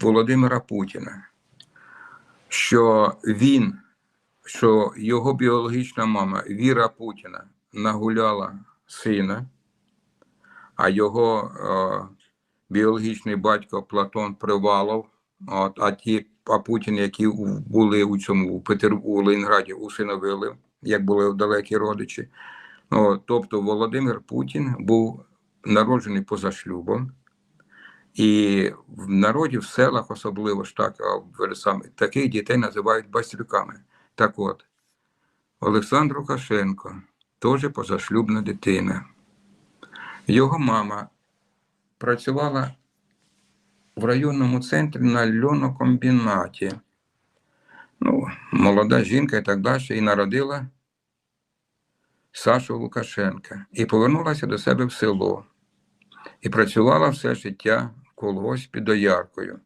Володимира Путіна, що він, що його біологічна мама Віра Путіна нагуляла сина, а його е, біологічний батько Платон Привалов, от, а ті а Путін, які були у цьому у Петер у Ленінграді, усиновили, як були далекі родичі. От, тобто Володимир Путін був народжений поза шлюбом. І в народі, в селах, особливо ж так, саме, таких дітей називають бастрюками. Так от, Олександр Лукашенко теж позашлюбна дитина. Його мама працювала в районному центрі на льонокомбінаті. Ну, молода жінка і так далі, і народила Сашу Лукашенка і повернулася до себе в село. І працювала все життя колгоспі дояркою.